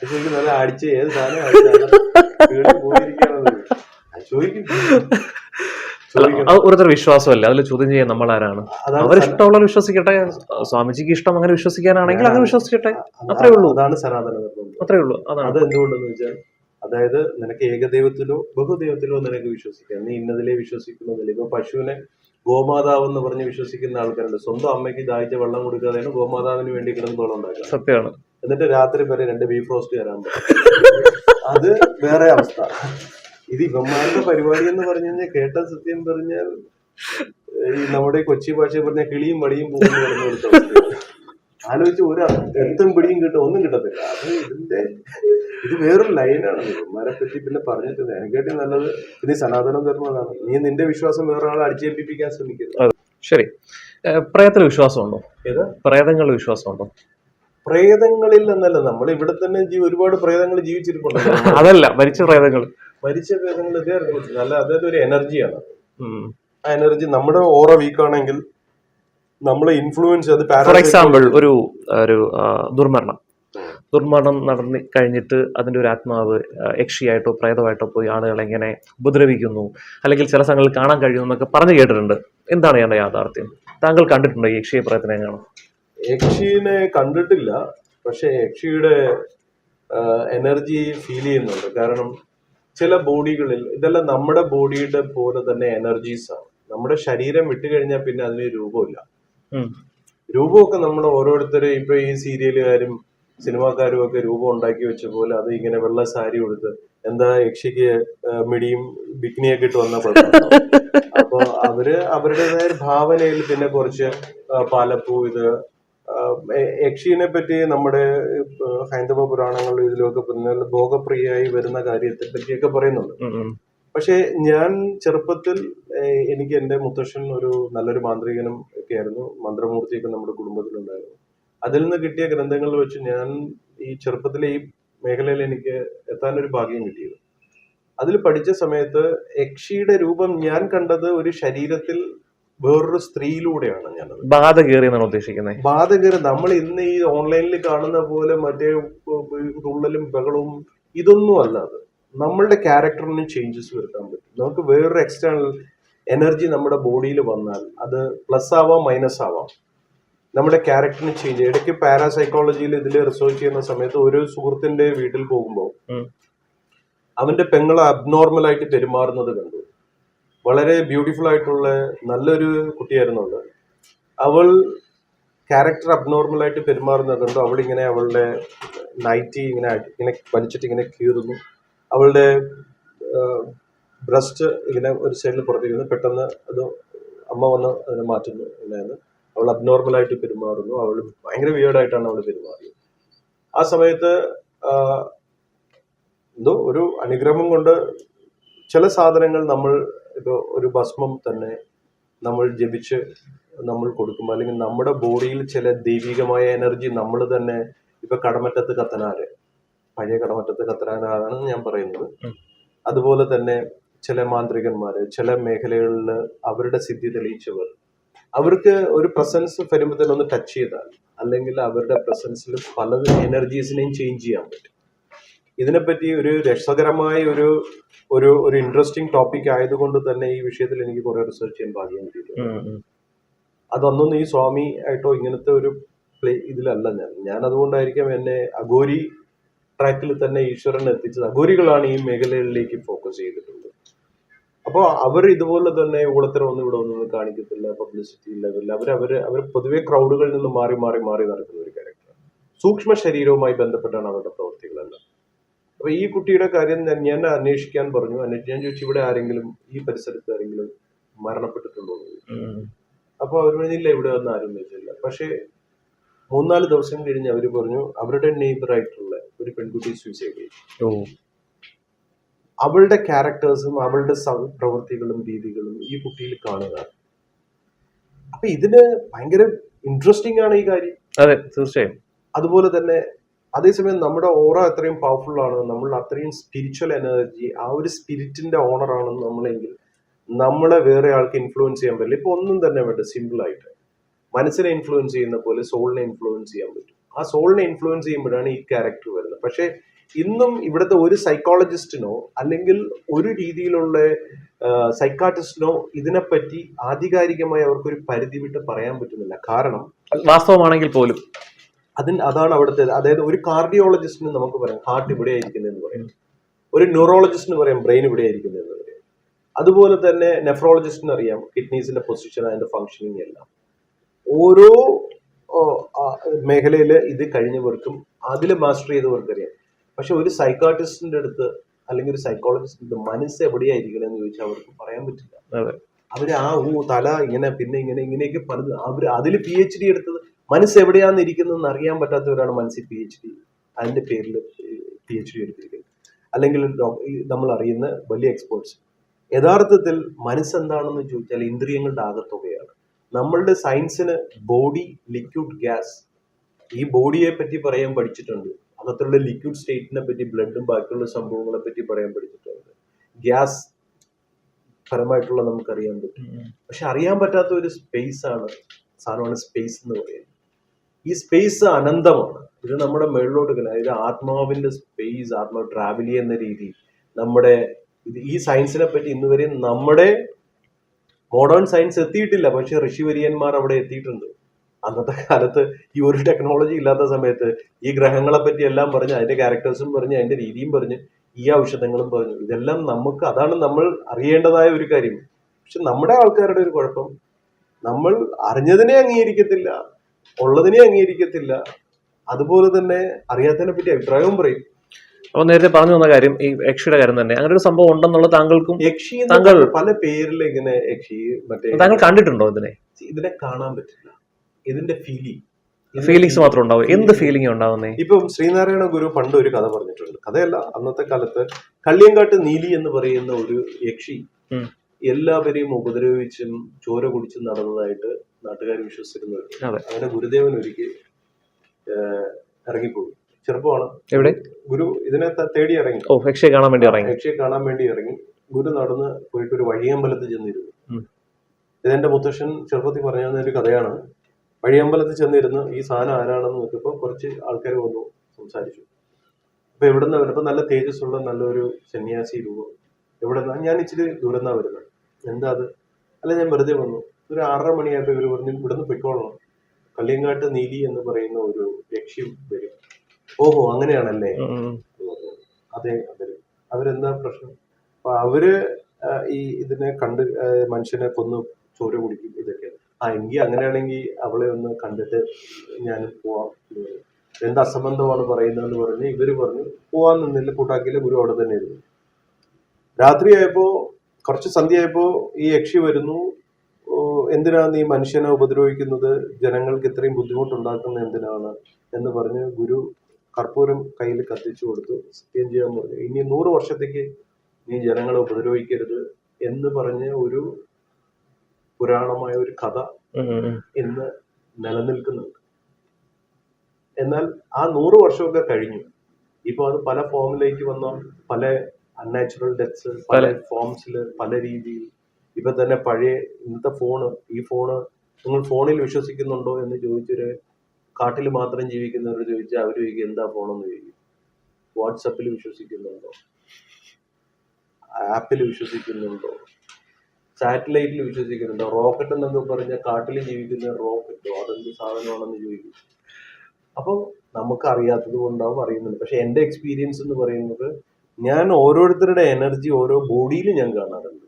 ചോദിക്കും നല്ല അടിച്ച് ഏത് സാധനം ഓരോരുത്തർ വിശ്വാസമല്ല? അതിൽ ചോദ്യം ചെയ്യാൻ നമ്മൾ ആരാണ് അവർ ഇഷ്ടമുള്ള വിശ്വസിക്കട്ടെ? സ്വാമിജിക്ക് ഇഷ്ടം അങ്ങനെ വിശ്വസിക്കാനാണെങ്കിൽ അങ്ങനെ വിശ്വസിക്കട്ടെ? അത്രേ ഉള്ളൂ. അതാണ് സനാതന അത്രേ ഉള്ളൂ. അതാണ്. അത് എന്തുകൊണ്ടെന്ന് വെച്ചാൽ അതായത് നിനക്ക് ഏകദൈവത്തിലോ ബഹുദൈവത്തിലോ നിനക്ക് വിശ്വസിക്കാം. നീ ഇന്നതിലേ വിശ്വസിക്കുന്നു ഇപ്പൊ പശുവിനെ ഗോമാതാവ് എന്ന് പറഞ്ഞ് വിശ്വസിക്കുന്ന ആൾക്കാരുണ്ട്. സ്വന്തം അമ്മയ്ക്ക് ദാഹിച്ച വെള്ളം കൊടുക്കാതെയാണ് ഗോമാതാവിന് വേണ്ടി കിടന്ന് തോളം ഉണ്ടാക്കുക സത്യമാണ്. എന്നിട്ട് രാത്രി വരെ രണ്ട് ബീഫ് റോസ്റ്റ് തരാൻ പറ്റും. അത് വേറെ അവസ്ഥ. ഇത് ഇവന്മാരുടെ പരിപാടി എന്ന് പറഞ്ഞു കഴിഞ്ഞാൽ കേട്ട സത്യം പറഞ്ഞാൽ ഈ നമ്മുടെ കൊച്ചി ഭാഷ പറഞ്ഞ കിളിയും വടിയും ഒരു ആലോചിച്ച് ഒരു എത്തും പിടിയും കിട്ടും ഒന്നും കിട്ടത്തില്ല. അത് ഇതിന്റെ ഇത് വേറൊരു ലൈനാണ്. ഇവന്മാരെ പറ്റി പിന്നെ പറഞ്ഞിട്ടില്ല. എനിക്കേണ്ടി നല്ലത് പിന്നെ ഈ സനാതനം ധർമ്മതാണ് നീ നിന്റെ വിശ്വാസം വേറെ ആളെ അടിച്ചേൽപ്പിക്കാൻ ശ്രമിക്കരുത്. ശരി. പ്രേതത്തിൽ വിശ്വാസമുണ്ടോ? ഏത്? പ്രേതങ്ങളുടെ വിശ്വാസമുണ്ടോ? പ്രേതങ്ങളിൽ എന്നല്ല നമ്മൾ ഇവിടെ തന്നെ ഒരുപാട് പ്രേതങ്ങൾ ജീവിച്ചിരിപ്പുണ്ട്. അതല്ല മരിച്ച പ്രേതങ്ങൾ. മരിച്ച പ്രേതങ്ങൾ ഇതേ നല്ല അതായത് ഒരു എനർജിയാണ്. ആ എനർജി നമ്മുടെ ഓറ വീക്ക് ആണെങ്കിൽ നമ്മളെ ഇൻഫ്ലുവൻസ് അത് ഫോർ എക്സാമ്പിൾ ഒരു ഒരു ദുർമരണം. ദുർമരണം നടന്നു കഴിഞ്ഞിട്ട് അതിന്റെ ഒരു ആത്മാവ് യക്ഷിയായിട്ടോ പ്രേതമായിട്ടോ പോയി ആളുകളെ ഇങ്ങനെ ഉപദ്രവിക്കുന്നു. അല്ലെങ്കിൽ ചില സ്ഥലങ്ങളിൽ കാണാൻ കഴിയുന്നു എന്നൊക്കെ പറഞ്ഞു കേട്ടിട്ടുണ്ട്. എന്താണ് ഞാൻ യാഥാർത്ഥ്യം? താങ്കൾ കണ്ടിട്ടുണ്ടോ യക്ഷിയെ പ്രേതനെ കാണാം യക്ഷിനെ കണ്ടിട്ടില്ല പക്ഷെ യക്ഷിയുടെ എനർജി ഫീൽ ചെയ്യുന്നുണ്ട്. കാരണം ചില ബോഡികളിൽ ഇതെല്ലാം നമ്മുടെ ബോഡിയുടെ പോലെ തന്നെ എനർജീസ് ആണ്. നമ്മുടെ ശരീരം വിട്ടുകഴിഞ്ഞാൽ പിന്നെ അതിന് രൂപമില്ല. രൂപമൊക്കെ നമ്മൾ ഓരോരുത്തരും ഇപ്പൊ ഈ സീരിയലുകാരും സിനിമാക്കാരും ഒക്കെ രൂപം ഉണ്ടാക്കി വെച്ച പോലെ അത് ഇങ്ങനെ വെള്ള സാരി കൊടുത്ത് എന്താ യക്ഷിക്ക് മിടിയും ബിക്കിനിയൊക്കെ ഇട്ട് വന്ന? അപ്പൊ അവർ അവരുടേതായ ഭാവനയിൽ പിന്നെ കുറച്ച് പാലപ്പൂ ഇത് യക്ഷിനെ പറ്റി നമ്മുടെ ഹൈന്ദവ പുരാണങ്ങളിലും ഇതിലൊക്കെ പറഞ്ഞാൽ ഭോഗപ്രിയായി വരുന്ന കാര്യത്തെ പറ്റിയൊക്കെ പറയുന്നുണ്ട്. പക്ഷേ ഞാൻ ചെറുപ്പത്തിൽ എനിക്ക് എന്റെ മുത്തശ്ശൻ ഒരു നല്ലൊരു മാന്ത്രികനും ഒക്കെ ആയിരുന്നു. മന്ത്രമൂർത്തിയൊക്കെ നമ്മുടെ കുടുംബത്തിലുണ്ടായിരുന്നു. അതിൽ നിന്ന് കിട്ടിയ ഗ്രന്ഥങ്ങൾ വെച്ച് ഞാൻ ഈ ചെറുപ്പത്തിലെ ഈ മേഖലയിൽ എനിക്ക് എത്താനൊരു ഭാഗ്യം കിട്ടിയത്. അതിൽ പഠിച്ച സമയത്ത് യക്ഷിയുടെ രൂപം ഞാൻ കണ്ടത് ഒരു ശരീരത്തിൽ വേറൊരു സ്ത്രീയിലൂടെയാണ് ഞാനത്. ബാധ കയറി എന്നാണ് ഉദ്ദേശിക്കുന്നത് കയറി നമ്മൾ ഇന്ന് ഈ ഓൺലൈനിൽ കാണുന്ന പോലെ മറ്റേ തുള്ളലും ബഹളവും ഇതൊന്നും അല്ല അത്. നമ്മളുടെ ക്യാരക്ടറിന് ചേഞ്ചസ് വരുത്താൻ പറ്റും. നമുക്ക് വേറൊരു എക്സ്റ്റേണൽ എനർജി നമ്മുടെ ബോഡിയിൽ വന്നാൽ അത് പ്ലസ് ആവാം മൈനസ് ആവാം. നമ്മുടെ ക്യാരക്ടറിന് ചേഞ്ച് ഇടയ്ക്ക് പാരാസൈക്കോളജിയിൽ ഇതിൽ റിസർച്ച് ചെയ്യുന്ന സമയത്ത് ഒരു സുഹൃത്തിന്റെ വീട്ടിൽ പോകുമ്പോൾ അവന്റെ പെങ്ങൾ അബ്നോർമൽ ആയിട്ട് പെരുമാറുന്നത് കണ്ടു. വളരെ ബ്യൂട്ടിഫുൾ ആയിട്ടുള്ള നല്ലൊരു കുട്ടിയായിരുന്നു അവൾ. അവൾ ക്യാരക്ടർ അബ്നോർമൽ ആയിട്ട് പെരുമാറുന്നത് കണ്ടു. അവൾ ഇങ്ങനെ അവളുടെ നൈറ്റി ഇങ്ങനെ ഇങ്ങനെ വലിച്ചിട്ട് ഇങ്ങനെ കീറുന്നു. അവളുടെ ബ്രസ്റ്റ് ഇങ്ങനെ ഒരു സൈഡിൽ പുറത്തേക്കുന്നു പെട്ടെന്ന് അത് അമ്മ വന്ന് അതിനെ മാറ്റുന്നു ഇങ്ങനെയാണ് അവൾ അബ്നോർമൽ ആയിട്ട് പെരുമാറുന്നു. അവൾ ഭയങ്കര വിയേർഡായിട്ടാണ് അവൾ പെരുമാറിയത്. ആ സമയത്ത് എന്തോ ഒരു അനുഗ്രഹം കൊണ്ട് ചില സാധനങ്ങൾ നമ്മൾ ഇപ്പോൾ ഒരു ഭസ്മം തന്നെ നമ്മൾ ജപിച്ച് നമ്മൾ കൊടുക്കുമ്പോൾ അല്ലെങ്കിൽ നമ്മുടെ ബോഡിയിൽ ചില ദൈവികമായ എനർജി നമ്മൾ തന്നെ ഇപ്പൊ കടമറ്റത്ത് കത്തനാര് പഴയ കടമറ്റത്ത് കത്തനാരാണ് ഞാൻ പറയുന്നത്. അതുപോലെ തന്നെ ചില മാന്ത്രികന്മാര് ചില മേഖലകളിൽ അവരുടെ സിദ്ധി തെളിയിച്ചവർ അവർക്ക് ഒരു പ്രസൻസ് വരുമ്പോൾ തന്നെ ഒന്ന് ടച്ച് ചെയ്താൽ അല്ലെങ്കിൽ അവരുടെ പ്രസൻസിൽ പല എനർജീസിനെയും ചേഞ്ച് ചെയ്യാൻ പറ്റും. ഇതിനെപ്പറ്റി ഒരു രസകരമായ ഒരു ഒരു ഒരു ഇൻട്രസ്റ്റിംഗ് ടോപ്പിക് ആയതുകൊണ്ട് തന്നെ ഈ വിഷയത്തിൽ എനിക്ക് കുറെ റിസർച്ച് ചെയ്യാൻ ഭാഗ്യം കിട്ടിയിട്ടുണ്ട്. അതൊന്നും ഈ സ്വാമി ആയിട്ടോ ഇങ്ങനത്തെ ഒരു പ്ലേ ഇതിലല്ല ഞാൻ. ഞാൻ അതുകൊണ്ടായിരിക്കാം എന്നെ അഘോരി ട്രാക്കിൽ തന്നെ ഈശ്വരൻ എത്തിച്ചത്. അഘോരികളാണ് ഈ മേഖലകളിലേക്ക് ഫോക്കസ് ചെയ്തിട്ടുള്ളത്. അപ്പോൾ അവർ ഇതുപോലെ തന്നെ ഊളത്തരം ഒന്നും ഇവിടെ ഒന്നും കാണിക്കത്തില്ല പബ്ലിസിറ്റി ലെവലിൽ അവർ അവർ അവർ പൊതുവെ ക്രൗഡുകളിൽ നിന്ന് മാറി മാറി മാറി നടക്കുന്ന ഒരു ക്യാരക്ടർ സൂക്ഷ്മ ശരീരവുമായി ബന്ധപ്പെട്ടാണ് അവരുടെ പ്രവൃത്തികളെല്ലാം അപ്പൊ ഈ കുട്ടിയുടെ കാര്യം ഞാൻ അന്വേഷിക്കാൻ പറഞ്ഞു. അന്വേഷിച്ച് ഞാൻ ചോദിച്ചു ഇവിടെ ആരെങ്കിലും ഈ പരിസരത്ത് ആരെങ്കിലും മരണപ്പെട്ടിട്ടുണ്ടോ? അപ്പൊ അവർ പറഞ്ഞില്ല ഇവിടെ ഒന്നും ആരും വെച്ചില്ല പക്ഷേ മൂന്നാൽ ദിവസം കഴിഞ്ഞ് അവർ പറഞ്ഞു അവരുടെ നെയ്ബർ ആയിട്ടുള്ള ഒരു പെൺകുട്ടി സൂയിസൈഡ് ചെയ്തു. അവളുടെ ക്യാരക്ടേഴ്സും അവളുടെ പ്രവൃത്തികളും രീതികളും ഈ കുട്ടിയിൽ കാണുക. അപ്പൊ ഇതിന് ഭയങ്കര ഇൻട്രസ്റ്റിംഗ് ആണ് ഈ കാര്യം. അതെ തീർച്ചയായും. അതുപോലെ തന്നെ അതേസമയം നമ്മുടെ ഓറ അത്രയും പവർഫുൾ ആണ്. നമ്മൾ അത്രയും സ്പിരിച്വൽ എനർജി ആ ഒരു സ്പിരിറ്റിന്റെ ഓണർ ആണ് നമ്മളെങ്കിൽ നമ്മളെ വേറെ ആൾക്ക് ഇൻഫ്ലുവൻസ് ചെയ്യാൻ പറ്റില്ല. ഇപ്പൊ ഒന്നും തന്നെ വേണ്ട സിമ്പിൾ ആയിട്ട്. മനസ്സിനെ ഇൻഫ്ലുവൻസ് ചെയ്യുന്ന പോലെ സോളിനെ ഇൻഫ്ലുവൻസ് ചെയ്യാൻ പറ്റും. ആ സോളിനെ ഇൻഫ്ലുവൻസ് ചെയ്യുമ്പോഴാണ് ഈ ക്യാരക്ടർ വരുന്നത്. പക്ഷേ ഇന്നും ഇവിടുത്തെ ഒരു സൈക്കോളജിസ്റ്റിനോ അല്ലെങ്കിൽ ഒരു രീതിയിലുള്ള സൈക്കാട്രിസ്റ്റിനോ ഇതിനെപ്പറ്റി ആധികാരികമായി അവർക്കൊരു പരിധി വിട്ട് പറയാൻ പറ്റുന്നില്ല. കാരണം വാസ്തവമാണെങ്കിൽ പോലും അതിന് അതാണ് അവിടുത്തെ അതായത് ഒരു കാർഡിയോളജിസ്റ്റിന് നമുക്ക് പറയാം ഹാർട്ട് ഇവിടെ ആയിരിക്കുന്നതെന്ന് പറയാം. ഒരു ന്യൂറോളജിസ്റ്റിന് പറയാം ബ്രെയിൻ ഇവിടെ ആയിരിക്കുന്നതെന്ന് പറയാം. അതുപോലെ തന്നെ നെഫ്രോളജിസ്റ്റിന് അറിയാം കിഡ്നീസിന്റെ പൊസിഷൻ അതിന്റെ ഫങ്ഷനിങ് എല്ലാം. ഓരോ മേഖലയിൽ ഇത് കഴിഞ്ഞവർക്കും അതിൽ മാസ്റ്റർ ചെയ്തവർക്ക് അറിയാം പക്ഷെ ഒരു സൈക്കാട്രിസ്റ്റിന്റെ അടുത്ത് അല്ലെങ്കിൽ ഒരു സൈക്കോളജിസ്റ്റിന്റെ മനസ്സ് എവിടെയായിരിക്കണം എന്ന് ചോദിച്ചാൽ അവർക്ക് പറയാൻ പറ്റില്ല. അവർ ആ ഊ തല ഇങ്ങനെ പിന്നെ ഇങ്ങനെ ഇങ്ങനെയൊക്കെ പലത് അവർ അതിൽ പി എച്ച് ഡി എടുത്തത് മനസ്സ് എവിടെയാന്ന് ഇരിക്കുന്നതെന്ന് അറിയാൻ പറ്റാത്തവരാണ് മനസ്സിൽ പി എച്ച് ഡി അതിന്റെ പേരിൽ പി എച്ച് ഡി എടുത്തിരിക്കുന്നത്. അല്ലെങ്കിൽ നമ്മൾ അറിയുന്ന വലിയ എക്സ്പേർട്സ് യഥാർത്ഥത്തിൽ മനസ്സെന്താണെന്ന് ചോദിച്ചാൽ ഇന്ദ്രിയങ്ങളുടെ ആകത്തുകയാണ്. നമ്മളുടെ സയൻസിന് ബോഡി ലിക്വിഡ് ഗ്യാസ് ഈ ബോഡിയെ പറ്റി പറയാൻ പഠിച്ചിട്ടുണ്ട്. അകത്തുള്ള ലിക്വിഡ് സ്റ്റേറ്റിനെ പറ്റി ബ്ലഡും ബാക്കിയുള്ള സംഭവങ്ങളെ പറ്റി പറയാൻ പഠിച്ചിട്ടുണ്ട്. ഗ്യാസ് പരമായിട്ടുള്ള നമുക്കറിയാൻ പറ്റും. പക്ഷെ അറിയാൻ പറ്റാത്ത ഒരു സ്പേസ് ആണ് സാധനമാണ് സ്പേസ് എന്ന് പറയുന്നത്. ഈ സ്പേസ് അനന്തമാണ്. ഇത് നമ്മുടെ മേളിലോട്ട് ഇങ്ങനെ അതായത് ആത്മാവിന്റെ സ്പേസ് ആത്മാവ് ട്രാവൽ ചെയ്യുന്ന രീതി. നമ്മുടെ ഈ സയൻസിനെ പറ്റി ഇന്ന് വരെ നമ്മുടെ മോഡേൺ സയൻസ് എത്തിയിട്ടില്ല. പക്ഷെ ഋഷിവര്യന്മാർ അവിടെ എത്തിയിട്ടുണ്ട്. അന്നത്തെ കാലത്ത് ഈ ഒരു ടെക്നോളജി ഇല്ലാത്ത സമയത്ത് ഈ ഗ്രഹങ്ങളെ പറ്റി എല്ലാം പറഞ്ഞ് അതിന്റെ ക്യാരക്ടേഴ്സും പറഞ്ഞ് അതിന്റെ രീതിയും പറഞ്ഞ് ഈ ഔഷധങ്ങളും പറഞ്ഞു ഇതെല്ലാം നമുക്ക് അതാണ് നമ്മൾ അറിയേണ്ടതായ ഒരു കാര്യം. പക്ഷെ നമ്മുടെ ആൾക്കാരുടെ ഒരു കുഴപ്പം നമ്മൾ അറിഞ്ഞതിനെ അംഗീകരിക്കത്തില്ല. ഉള്ളതിനെ അംഗീകരിക്കത്തില്ല. അതുപോലെ തന്നെ അറിയാത്തതിനെ പറ്റി അഭിപ്രായവും പറയും. അപ്പൊ നേരത്തെ പറഞ്ഞു വന്ന കാര്യം ഈ യക്ഷിയുടെ കാര്യം തന്നെ. അങ്ങനെ ഒരു സംഭവം ഉണ്ടെന്നുള്ള താങ്കൾക്കും യക്ഷി എന്ന് താങ്കൾ- പല പേരിൽ ഇങ്ങനെ യക്ഷി മറ്റേ താങ്കൾ കണ്ടിട്ടുണ്ടോ ഇതിനെ? ഇതിനെ കാണാൻ പറ്റില്ല. ഇതിന്റെ ഫീലിംഗ് ഫീലിങ്സ് മാത്രം ഉണ്ടാവും. എന്ത് ഫീലിംഗ് ഉണ്ടാവുന്നേ? ഇപ്പം ശ്രീനാരായണ ഗുരു പണ്ട് ഒരു കഥ പറഞ്ഞിട്ടുണ്ട്. കഥയല്ല അന്നത്തെ കാലത്ത് കള്ളിയങ്കാട്ട് നീലി എന്ന് പറയുന്ന ഒരു യക്ഷി. എല്ലാവരെയും ഉപദ്രവിച്ചും ചോര കുടിച്ചും നടന്നതായിട്ട് നാട്ടുകാർ വിശ്വസിക്കുന്നു. അങ്ങനെ ഗുരുദേവൻ ഒരിക്കൽ ഇറങ്ങിപ്പോയി. ചെറുപ്പമാണ്. എവിടെ? ഗുരു ഇതിനെ തേടി ഇറങ്ങി. ഓ യക്ഷയെ കാണാൻ വേണ്ടി ഇറങ്ങി. യക്ഷിയെ കാണാൻ വേണ്ടി ഇറങ്ങി. ഗുരു നടന്ന് പോയിട്ട് ഒരു വഴിയമ്പലത്തിൽ ചെന്നിരുന്നു. ഇതെന്റെ മുത്തശ്ശൻ ചെറുപ്പത്തിൽ പറഞ്ഞ ഒരു കഥയാണ്. വഴിയമ്പലത്തിൽ ചെന്നിരുന്ന് ഈ സാധനം ആരാണെന്ന് നോക്കിയപ്പോൾ കുറച്ച് ആൾക്കാർ വന്നു സംസാരിച്ചു. അപ്പൊ എവിടുന്ന വരുന്നത് നല്ല തേജസ്സുള്ള നല്ലൊരു സന്യാസി രൂപം. എവിടുന്ന? ഞാൻ ഇച്ചിരി ദൂരെന്നാ വരുന്നത് എന്താ അത്? അല്ല ഞാൻ വെറുതെ വന്നു. ഒരു ആറര മണിയായപ്പോൾ ഇവർ പറഞ്ഞു ഇവിടുന്ന് പൊയ്ക്കോളണം. കല്ലിയങ്കാട്ട് നീലി എന്ന് പറയുന്ന ഒരു ലക്ഷ്യം വരും. ഓഹോ അങ്ങനെയാണല്ലേ? അതെ അതെ അവരെന്താ പ്രശ്നം? അപ്പൊ അവർ ഈ ഇതിനെ കണ്ട് മനുഷ്യനെ കൊന്ന് ചോര കുടിക്കും ഇതൊക്കെ. ആ എങ്കിൽ അങ്ങനെയാണെങ്കിൽ അവളെ ഒന്ന് കണ്ടിട്ട് ഞാൻ പോവാം. എന്ത് അസംബന്ധമാണ് പറയുന്നതെന്ന് പറഞ്ഞ് ഇവർ പറഞ്ഞു പോവാൻ നിന്നില്ല കൂട്ടാക്കിയില്ല ഗുരു അവിടെ തന്നെ ഇരുന്നു രാത്രിയായപ്പോ കുറച്ച് സന്ധ്യയായപ്പോ ഈ യക്ഷി വരുന്നു. എന്തിനാണ് എന്തിനാ നീ മനുഷ്യനെ ഉപദ്രവിക്കുന്നത്? ജനങ്ങൾക്ക് ഇത്രയും ബുദ്ധിമുട്ടുണ്ടാക്കുന്ന എന്തിനാണ്? എന്ന് പറഞ്ഞ് ഗുരു കർപ്പൂരം കയ്യിൽ കത്തിച്ചു കൊടുത്തു. സത്യം ചെയ്യാൻ പറഞ്ഞു. ഇനി നൂറ് വർഷത്തേക്ക് നീ ജനങ്ങളെ ഉപദ്രവിക്കരുത് എന്ന് പറഞ്ഞ ഒരു പുരാണമായ ഒരു കഥ. ഇന്ന് നിലനിൽക്കുന്നുണ്ട്. എന്നാൽ ആ നൂറ് വർഷമൊക്കെ കഴിഞ്ഞു. ഇപ്പൊ അത് പല ഫോമിലേക്ക് വന്ന പല അൺനാച്ചുറൽ ഡെത്ത്സ് പല ഫോംസിൽ പല രീതിയിൽ. ഇപ്പൊ തന്നെ പഴയ ഇന്നത്തെ ഫോണ് ഈ ഫോണ് നിങ്ങൾ ഫോണിൽ വിശ്വസിക്കുന്നുണ്ടോ എന്ന് ചോദിച്ചൊരു കാട്ടിൽ മാത്രം ജീവിക്കുന്നവർ ചോദിച്ചാൽ അവർ ചോദിക്കും എന്താ ഫോണെന്ന് ചോദിക്കും. വാട്സപ്പിൽ വിശ്വസിക്കുന്നുണ്ടോ? ആപ്പിൽ വിശ്വസിക്കുന്നുണ്ടോ? സാറ്റലൈറ്റിൽ വിശ്വസിക്കുന്നുണ്ടോ? റോക്കറ്റ് എന്നൊക്കെ പറഞ്ഞാൽ കാട്ടിൽ ജീവിക്കുന്ന റോക്കറ്റോ അതെന്ത് സാധനമാണെന്ന് ചോദിക്കും. അപ്പോൾ നമുക്ക് അറിയാത്തത് കൊണ്ടാവും അറിയുന്നുണ്ട് പക്ഷെ എന്റെ എക്സ്പീരിയൻസ് എന്ന് പറയുന്നത് ഞാൻ ഓരോരുത്തരുടെ എനർജി ഓരോ ബോഡിയിലും ഞാൻ കാണാറുണ്ട്.